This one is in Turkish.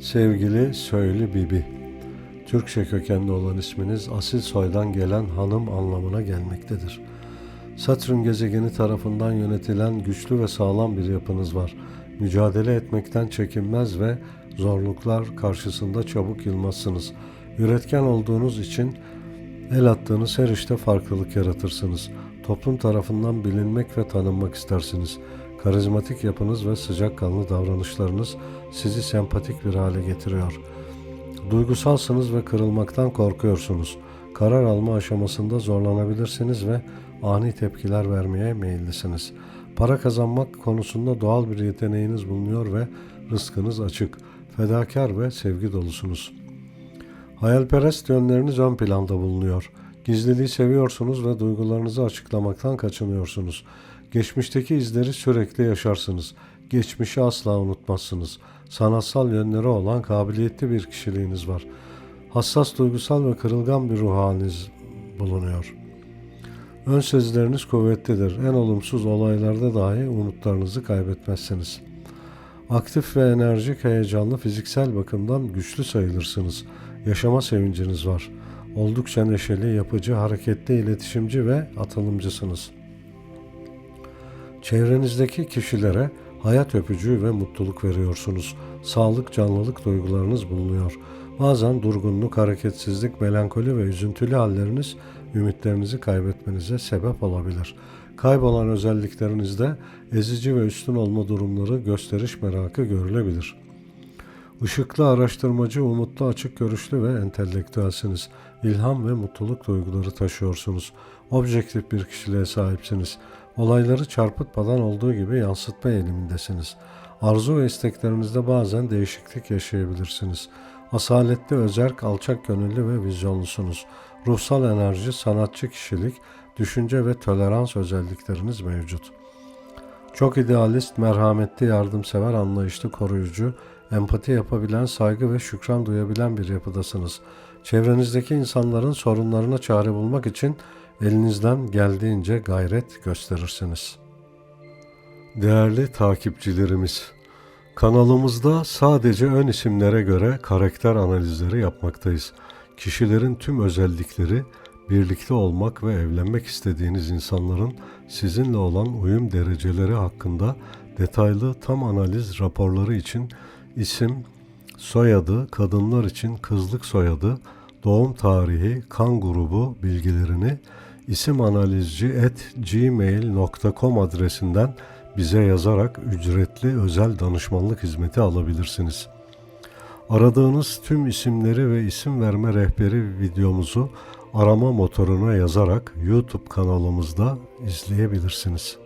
Sevgili Söylü Bibi, Türkçe kökenli olan isminiz asil soydan gelen hanım anlamına gelmektedir. Satürn gezegeni tarafından yönetilen güçlü ve sağlam bir yapınız var. Mücadele etmekten çekinmez ve zorluklar karşısında çabuk yılmazsınız. Üretken olduğunuz için el attığınız her işte farklılık yaratırsınız. Toplum tarafından bilinmek ve tanınmak istersiniz. Karizmatik yapınız ve sıcakkanlı davranışlarınız sizi sempatik bir hale getiriyor. Duygusalsınız ve kırılmaktan korkuyorsunuz. Karar alma aşamasında zorlanabilirsiniz ve ani tepkiler vermeye meyillisiniz. Para kazanmak konusunda doğal bir yeteneğiniz bulunuyor ve rızkınız açık. Fedakar ve sevgi dolusunuz. Hayalperest yönleriniz ön planda bulunuyor. Gizliliği seviyorsunuz ve duygularınızı açıklamaktan kaçınıyorsunuz. Geçmişteki izleri sürekli yaşarsınız. Geçmişi asla unutmazsınız. Sanatsal yönleri olan kabiliyetli bir kişiliğiniz var. Hassas, duygusal ve kırılgan bir ruh haliniz bulunuyor. Ön sezileriniz kuvvetlidir. En olumsuz olaylarda dahi umutlarınızı kaybetmezsiniz. Aktif ve enerjik, heyecanlı, fiziksel bakımdan güçlü sayılırsınız. Yaşama sevinciniz var. Oldukça neşeli, yapıcı, hareketli, iletişimci ve atılımcısınız. Çevrenizdeki kişilere hayat öpücüğü ve mutluluk veriyorsunuz. Sağlık, canlılık duygularınız bulunuyor. Bazen durgunluk, hareketsizlik, melankoli ve üzüntülü halleriniz ümitlerinizi kaybetmenize sebep olabilir. Kaybolan özelliklerinizde ezici ve üstün olma durumları gösteriş merakı görülebilir. Işıklı, araştırmacı, umutlu, açık görüşlü ve entelektüelsiniz. İlham ve mutluluk duyguları taşıyorsunuz. Objektif bir kişiliğe sahipsiniz. Olayları çarpıtmadan olduğu gibi yansıtma eğilimindesiniz. Arzu ve isteklerinizde bazen değişiklik yaşayabilirsiniz. Asaletli, özerk, alçak gönüllü ve vizyonlusunuz. Ruhsal enerji, sanatçı kişilik, düşünce ve tolerans özellikleriniz mevcut. Çok idealist, merhametli, yardımsever, anlayışlı, koruyucu, empati yapabilen, saygı ve şükran duyabilen bir yapıdasınız. Çevrenizdeki insanların sorunlarına çare bulmak için elinizden geldiğince gayret gösterirsiniz. Değerli takipçilerimiz, kanalımızda sadece ön isimlere göre karakter analizleri yapmaktayız. Kişilerin tüm özellikleri, birlikte olmak ve evlenmek istediğiniz insanların sizinle olan uyum dereceleri hakkında detaylı tam analiz raporları için isim, soyadı, kadınlar için kızlık soyadı, doğum tarihi, kan grubu bilgilerini isimanalizci@gmail.com adresinden bize yazarak ücretli özel danışmanlık hizmeti alabilirsiniz. Aradığınız tüm isimleri ve isim verme rehberi videomuzu arama motoruna yazarak YouTube kanalımızda izleyebilirsiniz.